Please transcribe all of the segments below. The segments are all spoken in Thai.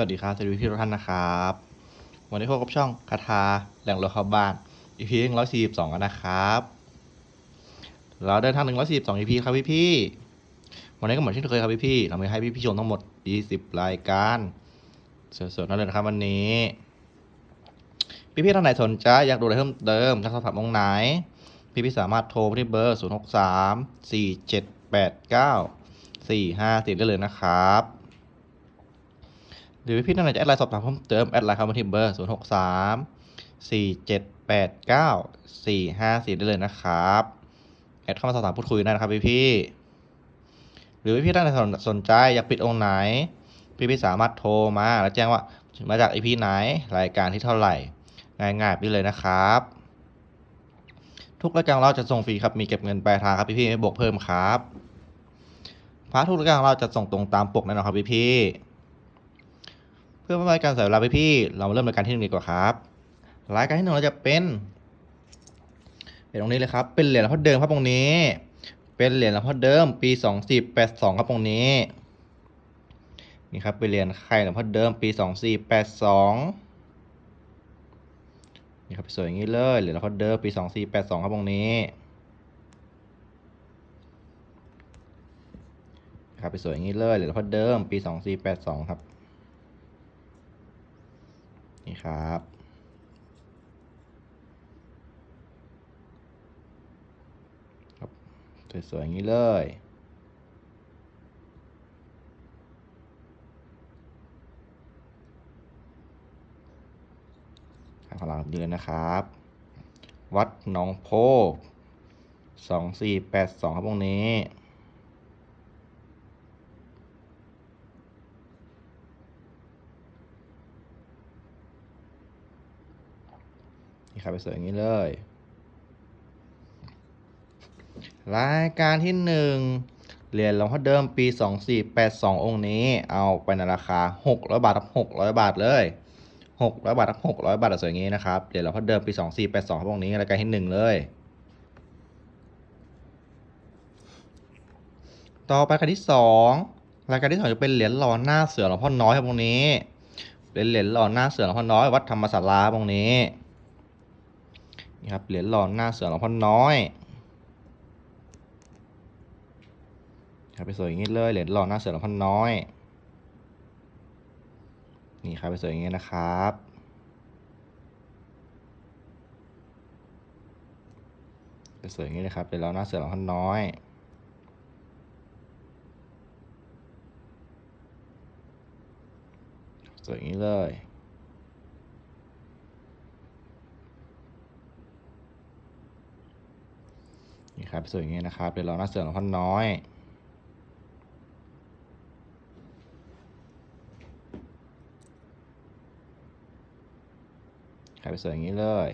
วัสดีครับสวัสดีพี่ทุกท่านนะครับ วันนี้พบกับช่องคาถาแหล่งรถเข้าบ้าน EP หนึ่งร้อยสี่สิบสองกันนะครับ เราเดินทางหนึ่งร้อยสี่สิบสอง EP ครับพี่พี่วันนี้ก็เหมือนที่นเคยครับพี่พี่เรามีให้พี่พี่ชมทั้งหมดยี่สิบรายการสดๆนั่นเลยนะครับวันนี้ พี่พี่ท่านไหนสนใจอยากดูอะไรเพิ่มเติมอยากสอบถามตรงไหน พี่พี่สามารถโทรไปที่เบอร์0 6 3 4 7 8 9 4 5 4ได้เลยนะครับ หรือพี่ท่านไหนจะแอดไลน์สอบถามเพิ่มเติมแอดไลน์เข้ามาที่เบอร์ 0 6 3 4 7 8 9 4 5 4 ได้เลยนะครับ แอดเข้ามาสอบถามพูดคุยได้นะครับพี่พี่หรือพี่ท่านไหนสนใจอยากปิดองค์ไหน พี่พี่สามารถโทรมาแล้วแจ้งว่ามาจากไอพีไหนรายการที่เท่าไหร่ ง่ายๆไปเลยนะครับ ทุกรายการเราจะส่งฟรีครับมีเก็บเงินปลายทางครับพี่ๆไม่บวกเพิ่มครับพาร์ททุกรายการเราจะส่งตรงตามปกแน่นอนครับพี่ๆเพื่อไม่ให้การเสียเวลาพี่ เรามาเริ่มรายการที่หนึ่งดีกว่าครับรายการที่หนึ่งเราจะเป็น เป็นตรงนี้เลยครับ เป็นเหรียญหลวงพ่อเดิมครับตรงนี้ เป็นเหรียญหลวงพ่อเดิม ปีสองสี่แปดสองครับตรงนี้ นี่ครับเป็นเหรียญไข่หลวงพ่อเดิม ปีสองสี่แปดสองนี่ครับสวยอย่างนี้เลยเหรียญหลวงพ่อเดิม ปีสองสี่แปดสองครับตรงนี้ครับไปสวยอย่างนี้เลยเหรียญหลวงพ่อเดิม ปีสองสี่แปดสองครับ นี่ครับ ครับสวยๆอย่างนี้เลยทางของเราเดือนนะครับ วัดหนองโพสองสี่แปดสองครับตรงนี้ นี่ ครับไปสวยอย่างนี้เลย รายการที่หนึ่งเหรียญหลวงพ่อเดิมปีสองสี่แปดสององค์นี้ เอาไปในราคาหกร้อยบาทครับหกร้อยบาทเลยหกร้อยบาทครับหกร้อยบาทสวยอย่างนี้นะครับ เหรียญหลวงพ่อเดิมปีสองสี่แปดสองครับองค์นี้รายการที่หนึ่งเลย ต่อไปรายการที่สองรายการที่สองจะเป็นเหรียญหล่อหน้าเสือหลวงพ่อน้อยครับตรงนี้เป็นเหรียญหล่อหน้าเสือหลวงพ่อน้อยวัดธรรมศาลาตรงนี้ นี่ครับเหรียญหล่อหน้าเสือหลวงพ่อน้อยครับไปสวยอย่างนี้เลยเหรียญหล่อหน้าเสือหลวงพ่อน้อย นี่ครับไปสวยอย่างนี้นะครับไปสวยอย่างนี้เลยครับเหรียญหล่อหน้าเสือหลวงพ่อน้อยสวยอย่างนี้เลย นี่ครับสวยอย่างนี้นะครับเหรียญหล่อหน้าเสือหลวงพ่อน้อยขายไปสวยอย่างนี้เลย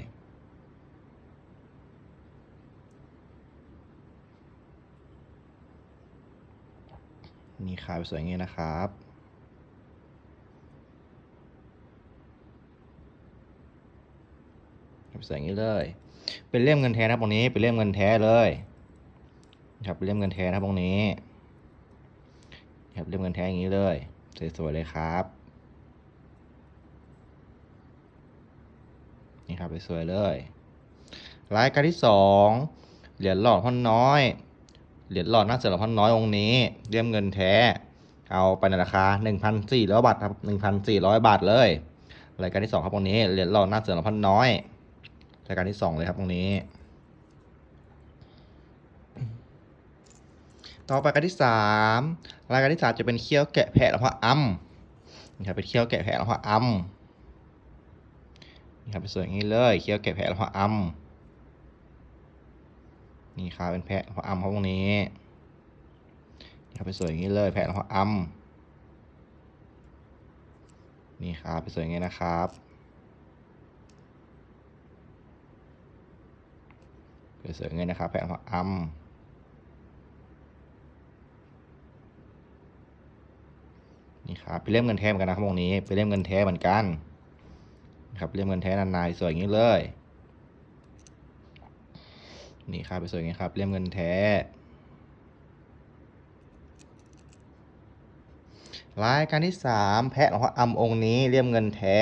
นี่ขายไปสวยอย่างนี้นะครับ ขายไปสวยอย่างนี้เลย เป็นเล่มเงินแท้นะครับตรงนี้ เป็นเล่มเงินแท้เลยครับเป็นเล่มเงินแท้นะครับตรงนี้ครับเล่มเงินแท้อย่างนี้เลยสวยๆเลยครับนี่ครับสวยๆเลยรายการที่สองเหรียญหลอดพ่อน้อย เหรียญหลอดหน้าเสือหลอดพ่อน้อยองค์นี้เรียมเงินแท้ เอาไปในราคา1,400บาทครับ1,400บาทเลยรายการที่สองครับตรงนี้เหรียญหลอดหน้าเสือหลอดพ่อน้อย รายการที่สองเลยครับตรงนี้ ต่อไปการที่สามรายการที่สามจะเป็นเขี้ยวแกะแพะหลวงพ่ออ้ำนี่ครับเป็นเขี้ยวแกะแพะหลวงพ่ออ้ำนี่ครับเป็นสวยอย่างนี้เลยเคี้ยวแกะแพะแล้วพออัมนี่ครับเป็นแพะพออัมเขาตรงนี้นี่ครับเป็นสวยอย่างนี้เลยแพะแล้วพออัมนี่ครับเป็นสวยอย่างนี้นะครับ เป็นสวยอย่างนี้นะครับแพะแล้วพออัมนี่ครับเป็นเล่มเงินแท้เหมือนกันนะครับตรงนี้เป็นเล่มเงินแท้เหมือนกันครับเรียมเงินแท้นานๆสวยอย่างนี้เลยนี่ครับไปสวยอย่างนี้ครับเรียมเงินแท้รายการที่สามแพะหลวงพ่ออำองค์นี้เลี่ยมเงินแท้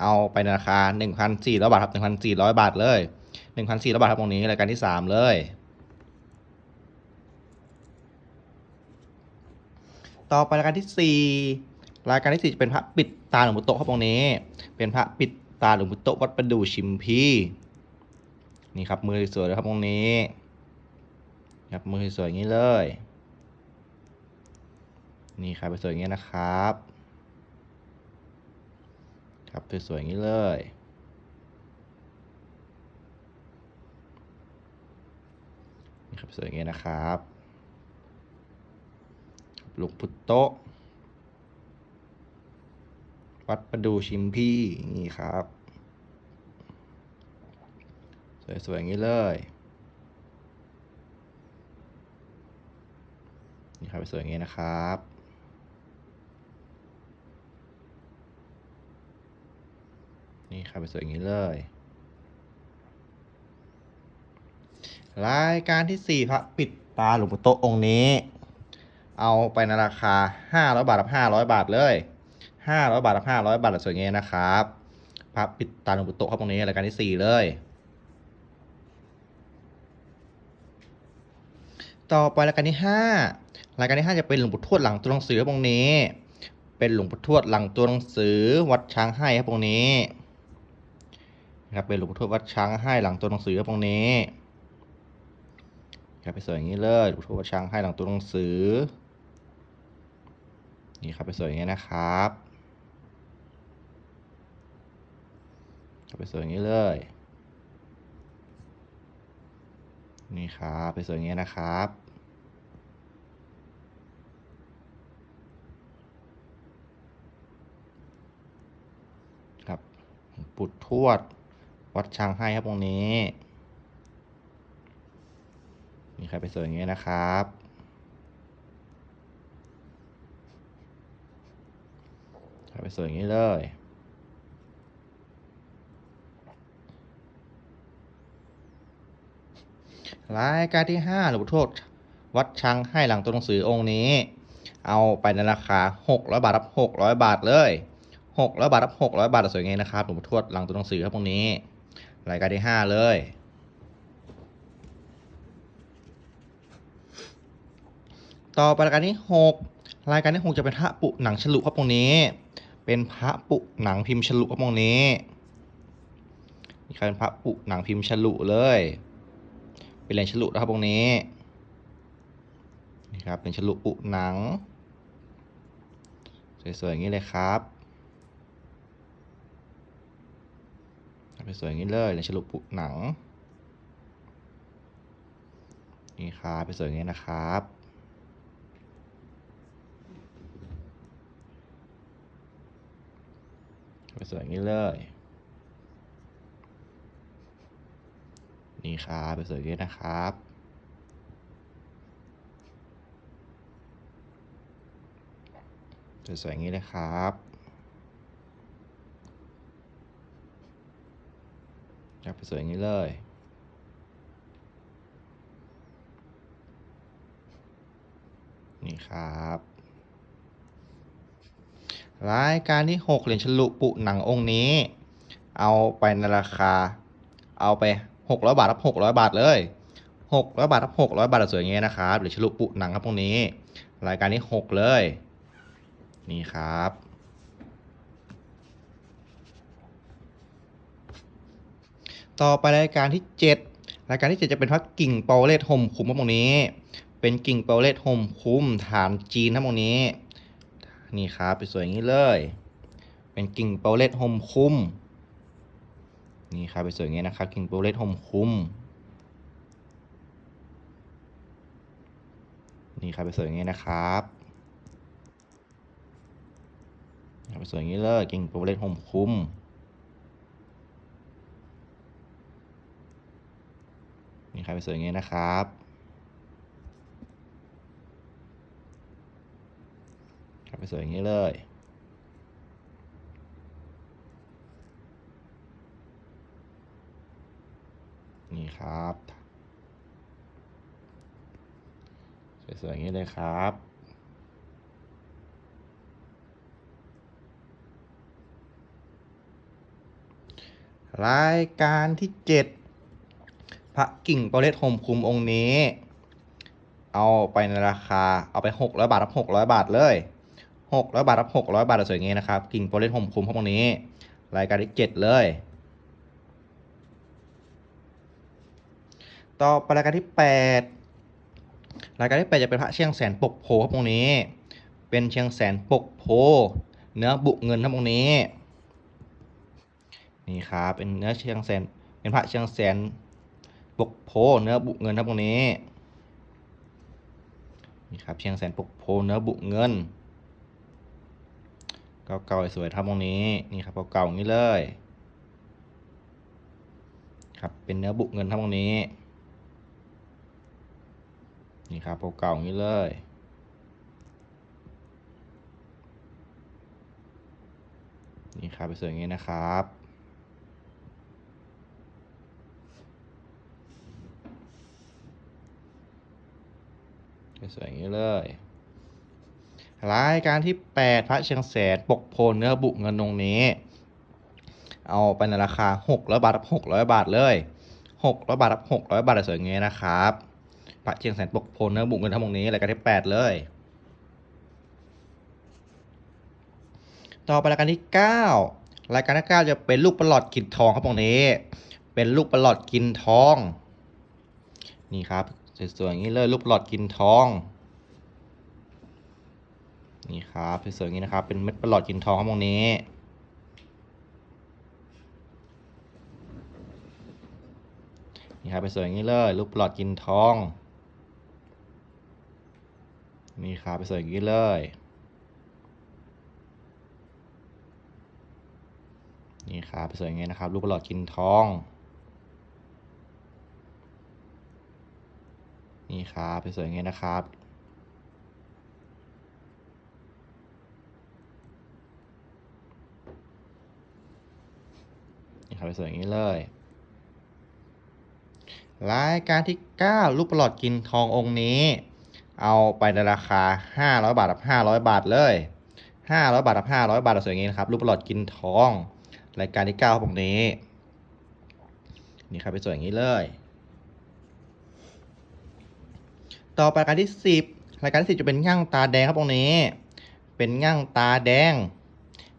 เอาไปในราคา1,400 บาทครับ1,400 บาทเลย 1,400 บาทครับองนี้รายการที่สามเลยต่อไปรายการที่สี่รายการที่สี่จะเป็นพระปิดตาหลวงปู่โตครับองนี้ เป็นพระปิดตาหลวงปู่โตวัดประดู่ชิมพีนี่ครับมือสวยเลยครับองนี้ครับมือสวยอย่างนี้เลย นี่ครับสวยอย่างนี้นะครับ ครับสวยๆอย่างนี้เลย ครับสวยอย่างนี้นะครับหลูกพุตโตวัดประดูชิมพี่นี่ครับ สวยๆอย่างนี้เลยนี่ครับสวยอย่างนี้นะครับนี่ครับสวยอย่างนี้เลย รายการที่ 4 พระปิดตาหลวงปู่โตองค์นี้ เอาไปในราคา 500 บาทกับ500 บาทเลย 500 บาทกับ500 บาทสวยอย่างนี้นะครับ พระปิดตาหลวงปู่โตครับตรงนี้รายการที่ 4 เลย ต่อไปรายการที่ 5 รายการที่ 5 จะเป็นหลวงปู่ทวดหลังตัวหนังสือตรงนี้ เป็นหลวงปู่ทวดหลังตัวหนังสือวัดช้างให้ครับตรงนี้นะครับเป็นหลวงปู่ทวดวัดช้างให้หลังตัวหนังสือตรงนี้ ครับไปสวยอย่างนี้เลยลูกทวดช้างให้หลังตัวหนังสือ นี่ครับไปสวยอย่างนี้นะครับครับไปสวยอย่างนี้เลย นี่ครับไปสวยอย่างนี้นะครับครับปุดทวด วัดช้างให้ครับตรงนี้ นี่ใครไปสวยอย่างนี้นะครับ ใครไปสวยอย่างนี้เลยรายการที่ห้าหลวงปู่ทวดวัดช้างให้หลังตัวหนังสือองค์นี้ เอาไปในราคา 600 บาทรับ 600 บาทเลย600บาทรับ 600 บาทสวยงามนะครับหลวงปู่ทวดหลังตัวหนังสือครับตรงนี้ รายการที่ 5 เลย ต่อไปรายการที่6รายการที่6จะเป็นพระปุหนังฉลุครับตรงนี้ เป็นพระปุหนังพิมพ์ฉลุครับตรงนี้นี่คือเป็นพระปุหนังพิมพ์ฉลุเลย เป็นเหรียญฉลุนะครับตรงนี้นี่ครับเป็นฉลุปุหนังสวยๆอย่างนี้เลยครับไปสวยอย่างนี้เลยเหรียญฉลุปุหนังนี่ครับไปสวยอย่างนี้นะครับไป สวยงนี้เลย นี่ครับไปสวยงนี้นะครับสวยๆงนี้เลยครับครับไปสวยอย่างนี้เลย นี่ครับ รายการที่ 6 เหรียญฉลุปุหนังองค์นี้ เอาไปในราคา เอาไป 600 บาทรับ600 บาทเลย 600 บาทรับ600 บาทสวยอย่างนี้นะครับเหรียญฉลุปุหนังครับตรงนี้ รายการที่ 6 เลย นี่ครับต่อไปรายการที่ 7 รายการที่ 7 จะเป็นพระกิ่งเปาเลตห่มคุ้มครับตรงนี้ เป็นกิ่งเปาเลตห่มคุ้มฐานจีนครับตรงนี้ นี่ครับไปสวยอย่างนี้เลย เป็นกิ่งเปาเลตห่มคุ้มนี่ครับไปสวยอย่างนี้นะครับ กิ่งเปาเลตห่มคุ้มนี่ครับไปสวยอย่างนี้นะครับไปสวยอย่างนี้เลยกิ่งเปาเลตห่มคุ้มนี่ครับไปสวยอย่างนี้นะครับ ทำให้สวยอย่างนี้เลยนี่ครับสวยๆอย่างนี้เลยครับ รายการที่ 7 พระกิ่งโปรเลตโฮมคุมองค์นี้ เอาไปในราคาเอาไป 600 บาทรับ600 บาทเลย หกร้อยบาทรับหกร้อยบาทสวยงี้นะครับ กิ่งโปรเลสโฮมคุมพวกนี้ รายการที่เจ็ดเลย ต่อไปรายการที่แปดรายการที่แปดจะเป็นพระเชียงแสนปกโพครับตรงนี้ เป็นเชียงแสนปกโพ เนื้อบุเงินครับตรงนี้ นี่ครับ เป็นเนื้อเชียงแสน เป็นพระเชียงแสนปกโพ เนื้อบุเงินครับตรงนี้ นี่ครับ เชียงแสนปกโพ เนื้อบุเงิน เก่าๆสวยๆครับตรงนี้นี่ครับเก่าๆอย่างนี้เลย ครับเป็นเนื้อบุเงินครับตรงนี้ นี่ครับเก่าๆอย่างนี้เลยนี่ครับไปสวยอย่างนี้นะครับไปสวยอย่างนี้เลย รายการที่ 8 พระเชียงแสนปกโพลเนื้อบุเงินตรงนี้ เอาไปในราคา600บาทรับ600 บาทเลย600บาทรับ600 บาทสวยอย่างนี้นะครับ พระเชียงแสนปกโพลเนื้อบุเงินทั้งตรงนี้รายการที่ 8 เลยต่อไปรายการที่ 9 รายการที่ 9 จะเป็นลูกประหลอดกินทองครับตรงนี้ เป็นลูกประหลอดกินทอง นี่ครับสวยๆอย่างนี้เลยลูกประหลอดกินทอง นี่ครับสวยๆอย่างนี้นะครับ เป็นเม็ดประหลอดกินทองครับตรงนี้นี่ครับไปสวยอย่างนี้เลยลูกปลอดกินทอง นี่ครับไปสวยอย่างนี้เลยนี่ครับไปสวยอย่างนี้นะครับลูกปลอดกินทอง นี่ครับไปสวยอย่างนี้นะครับ ครับไปสวยอย่างนี้เลยรายการที่ 9 ลูกปลอดกินทององค์นี้ เอาไปในราคา 500 บาทกับ500 บาทเลย 500 บาทกับ500 บาทสวยอย่างนี้นะครับ ลูกปลอดกินทอง รายการที่9ครับองนี้ นี่ครับไปสวยอย่างนี้เลย ต่อไปรายการที่ 10 รายการที่ 10 จะเป็นง่างตาแดงครับตรงนี้ เป็นง่างตาแดง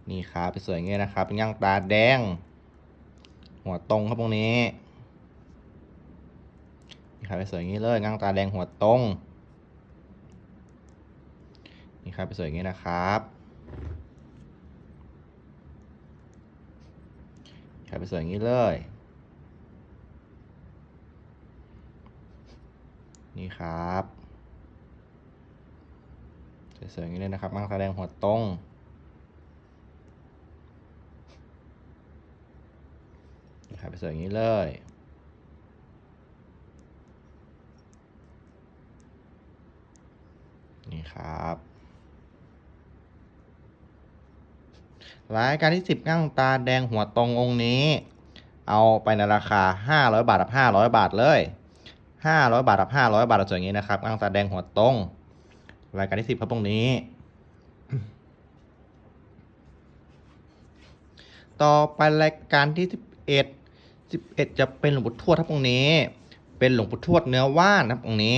นี่ครับไปสวยอย่างนี้นะครับ เป็นง่างตาแดง หัวตรงครับตรงนี้นี่ครับไปสวยอย่างนี้เลยง่างตาแดงหัวตรงนี่ครับไปสวยอย่างนี้นะครับครับไปสวยอย่างนี้เลย นี่ครับสวยๆอย่างนี้เลยนะครับมั่งตาแดงหัวตรง นี่ครับไปสวยอย่างนี้เลยนี่ครับรายการที่ 10กั้งตาแดงหัวตรงองค์นี้ เอาไปในราคา 500 บาทกับ500 บาทเลย 500 บาทกับ500 บาทสวยอย่างนี้นะครับกั้งตาแดงหัวตรงรายการที่ 10ครับตรงนี้ต่อไปรายการที่ 11 11 จะเป็นหลวงปู่ทวดครับตรงนี้ เป็นหลวงปู่ทวดเนื้อว่านครับตรงนี้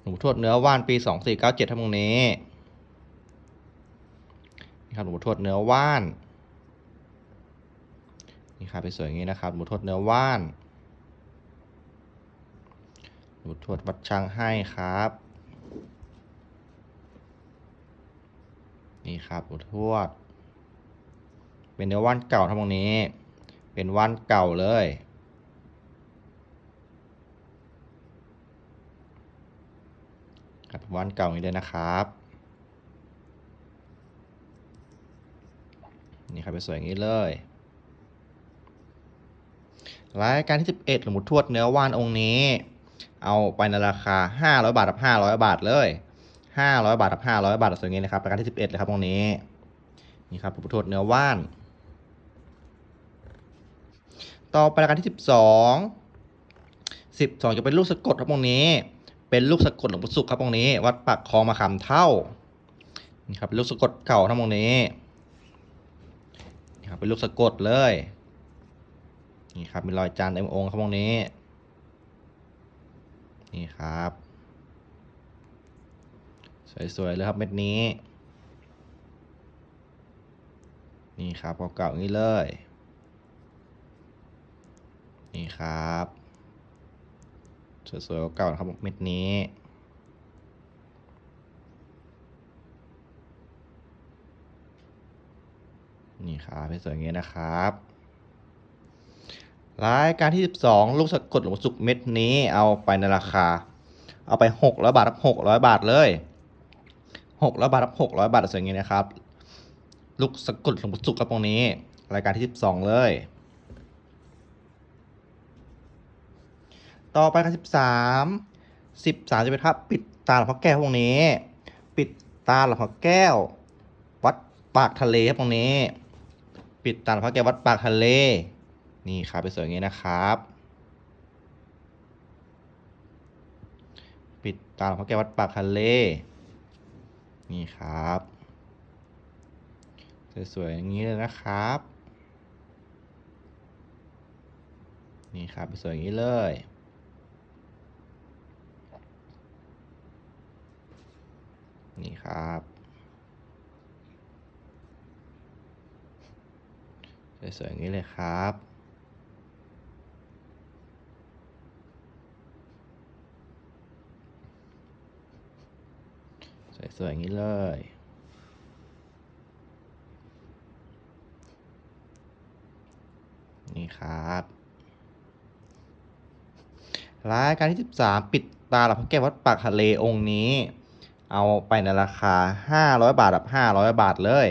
หลวงปู่ทวดเนื้อว่านปี 2497ครับตรงนี้นี่ครับหลวงปู่ทวดเนื้อว่านนี่ครับไปสวยอย่างนี้นะครับหลวงปู่ทวดเนื้อว่านหลวงปู่ทวดวัดช่างให้ครับนี่ครับหลวงปู่ทวด เป็นเนื้อว่านเก่าทั้งหมดนี้ เป็นว่านเก่าเลย ครับว่านเก่านี้เลยนะครับ นี่ครับไปสวยอย่างนี้เลยรายการที่ 11 หลวงปู่ทวดเนื้อว่านองค์นี้ เอาไปในราคา 500 บาทกับ 500 บาทเลย 500 บาทกับ 500 บาทสวยอย่างนี้นะครับรายการที่ 11เลยครับตรงนี้ นี่ครับหลวงปู่ทวดเนื้อว่าน ต่อไปรายการที่ 12 12 จะเป็นลูกสะกดครับตรงนี้ เป็นลูกสะกดหลวงปู่สุขครับตรงนี้ วัดปากคลองมาขามเท่านี่ครับเป็นลูกสะกดเก่าทั้งตรงนี้นี่ครับเป็นลูกสะกดเลยนี่ครับมีรอยจานเต็มองค์ครับตรงนี้นี่ครับ สวยๆเลยครับเม็ดนี้ นี่ครับเก่าๆอย่างนี้เลย นี่ครับสวยๆเก่าๆนะครับเม็ดนี้นี่ครับเป็นสวยอย่างนี้นะครับรายการที่ 12 ลูกสะกดหลวงสุกเม็ดนี้เอาไปในราคา เอาไป600บาทรับ600 บาทเลย600บาทรับ600 บาทสวยอย่างนี้นะครับ ลูกสะกดหลวงสุกครับตรงนี้ รายการที่ 12 เลย ต่อไปครับ13 13จะเป็นภาพปิดตาหลวงพ่อแก้วตรงนี้ ปิดตาหลวงพ่อแก้ว วัดปากทะเลครับตรงนี้ ปิดตาหลวงพ่อแก้ววัดปากทะเล นี่ครับเป็นสวยอย่างนี้นะครับ ปิดตาหลวงพ่อแก้ววัดปากทะเล นี่ครับสวยๆอย่างนี้เลยนะครับ นี่ครับเป็นสวยอย่างนี้เลย นี่ครับสวยๆอย่างนี้เลยครับ สวยๆอย่างนี้เลย นี่ครับรายการที่ 13 ปิดตาหลับพระแก้ววัดปากทะเลองค์นี้ เอาไปในราคา 500 บาทแบบ500 บาทเลย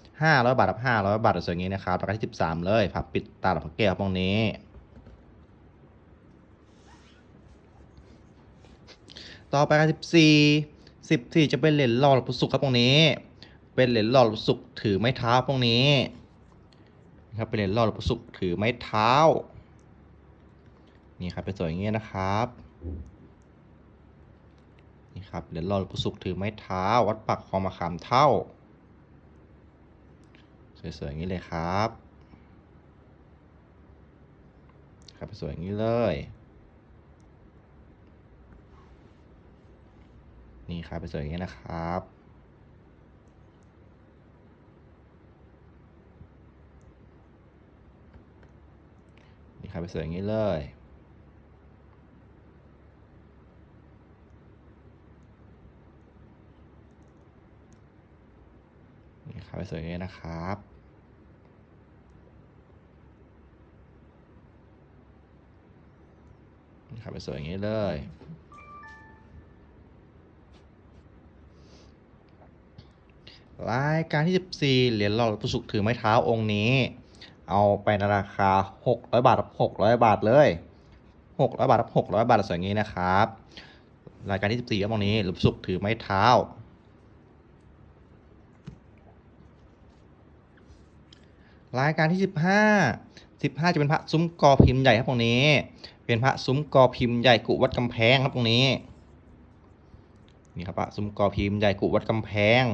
500 บาทแบบ500 บาทสวยๆอย่างนี้นะครับรายกาที่13 เลยพับปิดตาหลับพระแก้วตรงนี้ ต่อไปกัน14 14 จะเป็นเหรียญหล่อหลวงปู่ศุกครับตรงนี้ เป็นเหรียญหล่อหลวงปู่ศุกถือไม้เท้าตรงนี้นครับเป็นเหรียญหล่อหลวงปู่ศุกถือไม้เท้านี่ครับเป็นสวยอย่างนี้นะครับ นี่ครับเหรียญหล่อหลวงปู่ศุกร์ถือไม้เท้า วัดปักคลองมะขามเท่า สวยๆอย่างนี้เลยครับ ครับสวยอย่างนี้เลย นี่ครับเป็นสวยอย่างนี้นะครับนี่ครับเป็นสวยอย่างนี้เลย นี่ครับเป็นสวยอย่างนี้นะครับนี่ครับเป็นสวยอย่างนี้เลย รายการที่ 14 เหรียญหล่อปู่ศุกร์ถือไม้เท้าองค์นี้ เอาไปในราคา 600 บาทรับ600 บาทเลย 600 บาทรับ600 บาทสวยอย่างนี้นะครับ รายการที่ 14ครับตรงนี้หลวงปู่ศุกร์ถือไม้เท้า รายการที่ 15 15 จะเป็นพระซุ้มกอพิมพ์ใหญ่ครับตรงนี้ เป็นพระซุ้มกอพิมพ์ใหญ่กุวัดกำแพงครับตรงนี้ นี่ครับพระซุ้มกอพิมพ์ใหญ่กุวัดกำแพง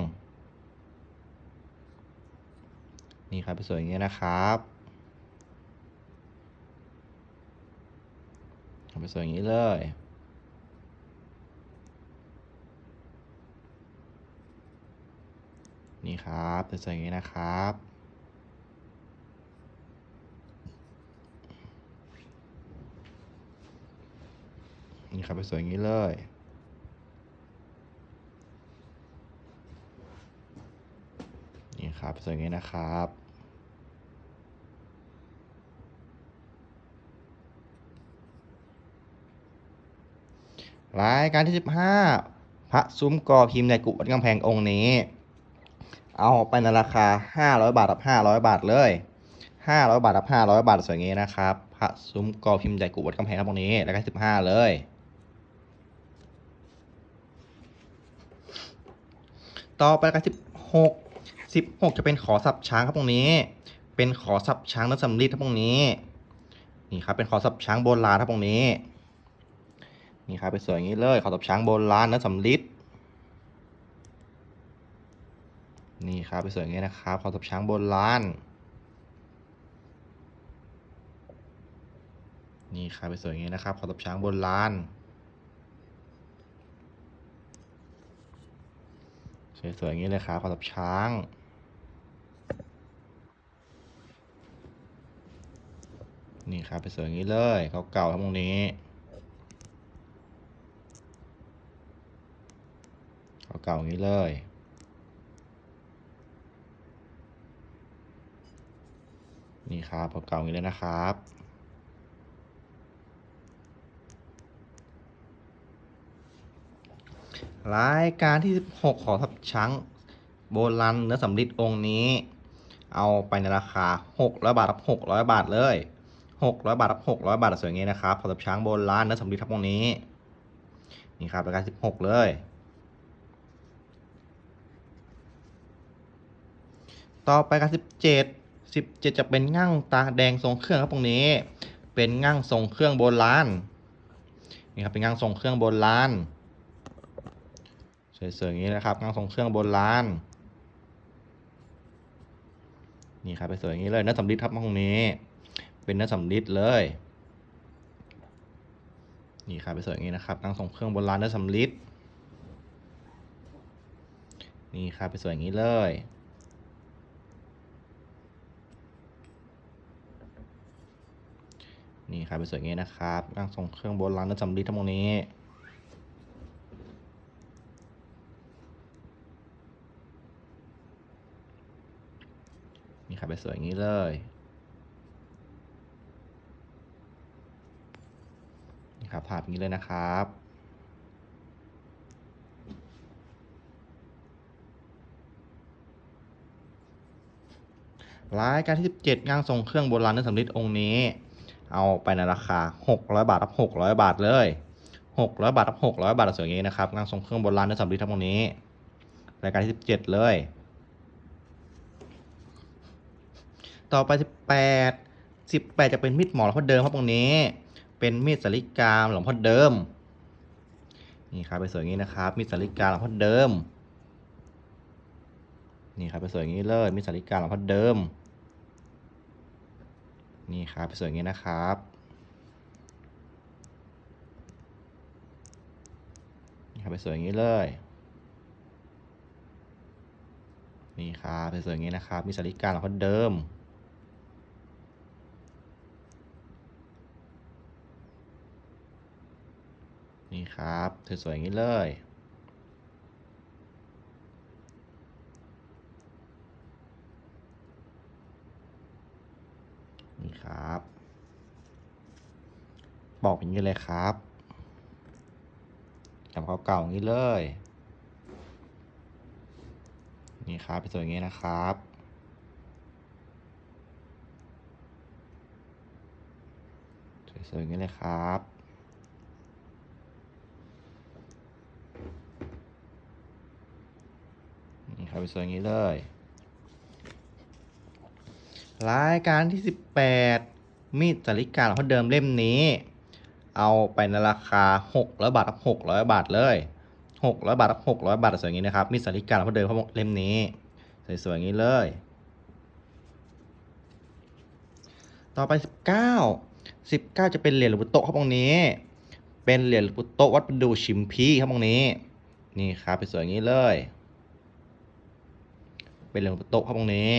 นี่ครับเป็นสวยอย่างนี้ยนะครับเป็นสวยอย่างนี้เลยนี่ครับเป็นสวยอย่างนี้นะครับ นี่ครับเป็นสวยอย่างนี้เลย นี่ครับเป็นสวยอย่างนี้นะครับรายการที่ 15 พระซุ้มกอพิมพ์ในกุวัดกำแพงองค์นี้ เอาไปในราคา 500 บาทกับ 500 บาทเลย 500 บาทกับ 500 บาทสวยงี้นะครับ พระซุ้มกอพิมพ์ใหญ่กุวัดกำแพงครับตรงนี้รายการ15 เลย ต่อไปรายการ16 16จะเป็นขอสับช้างครับตรงนี้ เป็นขอสับช้างน้ำสำลีครับตรงนี้ นี่ครับเป็นขอสับช้างโบราณครับตรงนี้ นี่ครับเป็นสวยอย่างนี้เลย ขอสับช้างโบราณเนื้อสำลิดนี่ครับเป็นสวยอย่างนี้นะครับ ขอสับช้างโบราณนี่ครับไปสวยอย่างนี้นะครับ ขอตบช้างโบราณ สวยๆอย่างนี้เลยครับขอตบช้าง นี่ครับไปสวยอย่างนี้เลยเก่าๆทั้งตรงนี้เก่าๆอย่างนี้เลยนี่ครับเก่าๆอย่างนี้เลยนะครับ รายการที่ 16 ขอทับช้างโบราณเนื้อสำริดองค์นี้ เอาไปในราคา 600 บาทรับ 600 บาทเลย 600 บาทรับ 600 บาทสวยอย่างนี้นะครับขอทับช้างโบราณเนื้อสำริดทับองค์นี้ นี่ครับรายการ 16 เลย ต่อไปการ 17 17 จะเป็นงั่งตาแดงทรงเครื่องครับตรงนี้ เป็นงั่งทรงเครื่องโบราณนี่ครับเป็นงั่งทรงเครื่องโบราณ สวยๆอย่างนี้นะครับงั่งทรงเครื่องโบราณนี่ครับไปสวยอย่างนี้เลยเนื้อสำริดครับตรงนี้ เป็นเนื้อสำริดเลย นี่ครับไปสวยอย่างนี้นะครับงั่งทรงเครื่องโบราณเนื้อสำริดนี่ครับไปสวยอย่างนี้เลยนี่ครับเป็นสวยอย่างนี้นะครับร่างทรงเครื่องโบราณและสำลีทั้งหมดนี้ นี่ครับเป็นสวยอย่างนี้เลยครับภาพอย่างนี้เลยนะครับรายการที่ 17 งานทรงเครื่องโบราณและสำลีองค์นี้ เอาไปในราคา 600 บาทรับ600 บาทเลย 600 บาทรับ600 บาทสวยอย่างนี้นะครับงานทรงเครื่องโบราณในสำลีทั้งหมดนี้ รายการที่ 17 เลย ต่อไป 18 18 จะเป็นมีดหมอหลวงพ่อเดิมครับตรงนี้ เป็นมีดสลิกาหลวงพ่อเดิม นี่ครับไปสวยอย่างนี้นะครับ มีดสลิกาหลวงพ่อเดิม นี่ครับไปสวยอย่างนี้เลย มีดสลิกาหลวงพ่อเดิม นี่ครับไปสวยอย่างนี้นะครับนี่ครับสวยอย่างนี้เลย นี่ครับไปสวยอย่างนี้นะครับ มีสาริกาหลวงพ่อเดิม นี่ครับสวยๆอย่างนี้เลย นี่ครับบอกอย่างนี้เลยครับจำเขาเก่าอย่างนี้เลย นี่ครับเป็นสวยอย่างนี้นะครับสวยๆอย่างนี้เลยครับ นี่ครับเป็น สวยอย่างนี้เลย รายการที่ 18 มีดสาริกาหลวงพ่อเดิมเล่มนี้ เอาไปในราคา600บาทรับ600 บาทเลย600บาทรับ600 บาทสวยอย่างนี้นะครับ มีดสาริกาหลวงพ่อเดิมเขาเล่มนี้ สวยๆอย่างนี้เลย ต่อไป 19 19 จะเป็นเหรียญหลวงปู่โตครับตรงนี้ เป็นเหรียญหลวงปู่โตวัดประดูชิมพีครับตรงนี้ นี่ครับเป็นสวยอย่างนี้เลย เป็นเหรียญหลวงปู่โต๊ะครับตรงนี้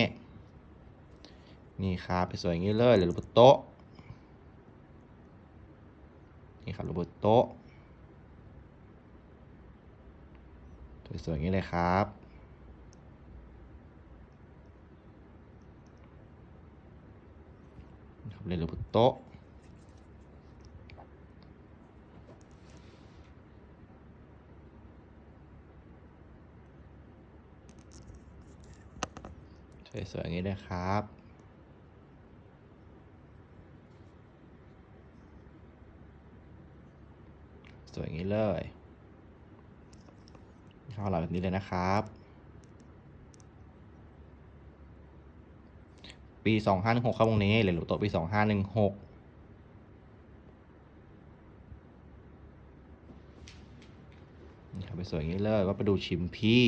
นี่ครับเป็นสวยอย่างนี้เลยเหรียญหลวงปู่โต๊ะนี่ครับหลวงปู่โต๊ะสวยๆอย่างนี้เลยครับครับเหรียญหลวงปู่โต๊ะ สวยๆอย่างนี้เลยครับ สวยอย่างนี้เลยเข้าหลังแบบนี้เลยนะครับ ปีสองห้าหนึ่งหกครับตรงนี้เหรียญหลวงโตปีสองห้าหนึ่งหกนี่ครับไปสวยอย่างนี้เลยว่าไปดูชิมพี่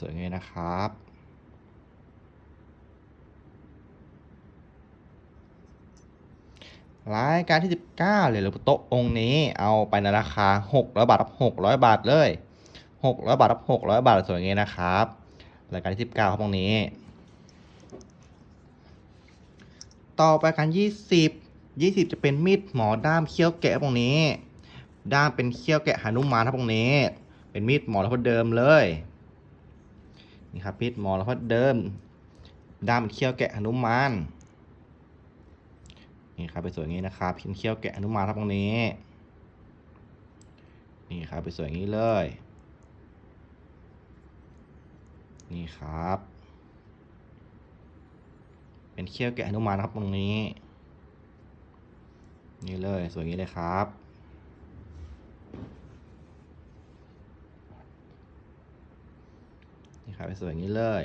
สวยๆเลนะครับรายการที่ 19เลยหรือโต๊ะองค์นี้เอาไปในราคา600บาทรับ600 บาทเลย 600 บาทรับ600 บาทสวยเงี้นะครับรายการที่19ครับตรงนี้ ต่อไปการ 20 20 จะเป็นมีดหมอด้ามเคี้ยวแกะตรงนี้ ด้ามเป็นเคี้ยวแกะหานุมานครับตรงนี้ เป็นมีดหมอแล้วเดิมเลย นี่ครับมีดหมอแล้วพอเดิมด้ามเป็นเขี้ยวแกะหนุมานนี่ครับเป็นสวยอย่างนี้นะครับพินเขี้ยวแกะหนุมานครับตรงนี้ นี่ครับเป็นสวยอย่างนี้เลย นี่ครับ เป็นเขี้ยวแกะหนุมานครับตรงนี้ นี่เลยสวยงนี้เลยครับ นี่ครับเป็นสวยอย่างนี้เลย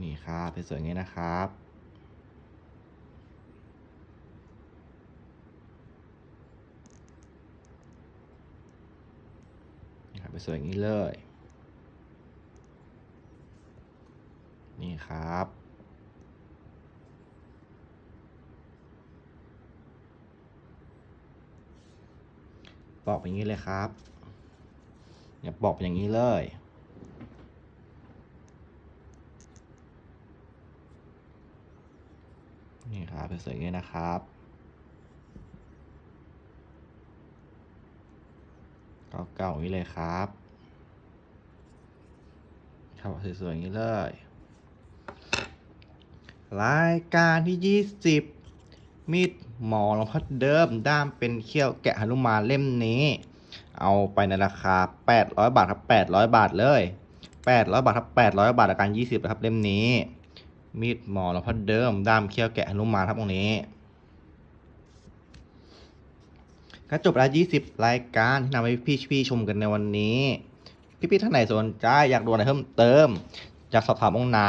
นี่ครับเป็นสวยอย่างนี้นะครับนี่ครับเป็นสวยอย่างนี้เลย นี่ครับ ปอกอย่างนี้เลยครับเนี่ยปอกเป็นอย่างนี้เลย นี่ครับเป็นสวยอย่างนี้นะครับ เก่าๆอย่างนี้เลยครับครับสวยๆอย่างนี้เลย รายการที่20 มีดหมอหลวงพ่อเดิมด้ามเป็นเขี้ยวแกะหนุมานเล่มนี้ เอาไปในราคา 800 บาทครับ800 บาทเลย 800 บาทครับ800 บาทรายการ 20นะครับเล่มนี้ มีดหมอหลวงพ่อเดิมด้ามเขี้ยวแกะหนุมานครับตรงนี้ก็จบแล้ว20 รายการที่นำให้พี่พี่ๆชมกันในวันนี้ พี่ๆท่านไหนสนใจอยากดูอะไรเพิ่มเติมอยากสอบถามองค์ไหน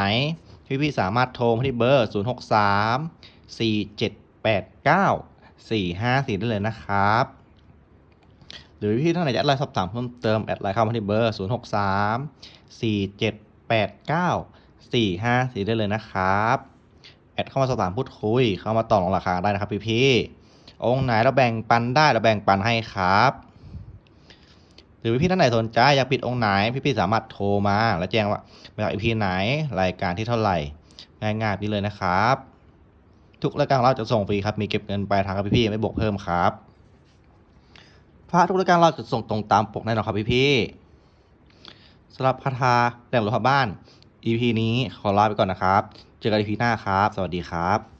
พี่ๆสามารถโทรมาที่เบอร์ 0 6 3 4 7 8 9 4 5 4ได้เลยนะครับ หรือพี่ท่านไหนจะแอดไลน์สอบถามเพิ่มเติมแอดไลน์เข้ามาที่เบอร์0 6 3 4 7 8 9 4 5 4ได้เลยนะครับแอดเข้ามาสอบถามพูดคุย เข้ามาต่อรองราคาได้นะครับพี่ๆองค์ไหนเราแบ่งปันได้เราแบ่งปันให้ครับ หรือพี่ท่านไหนสนใจอยากปิดองค์ไหนพี่ๆสามารถโทรมา แล้วแจ้งว่ามาจากอีพีไหนรายการที่เท่าไหร่ง่ายๆนี่เลยนะครับ ทุกรายการเราจะส่งฟรีครับ มีเก็บเงินปลายทางครับพี่ๆไม่บวกเพิ่มครับพระทุกรายการเราจะส่งตรงตามปกแน่นอนครับพี่ๆสำหรับคาถาแหล่งรถบ้าน EP นี้ขอลาไปก่อนนะครับ เจอกัน EP หน้าครับ สวัสดีครับ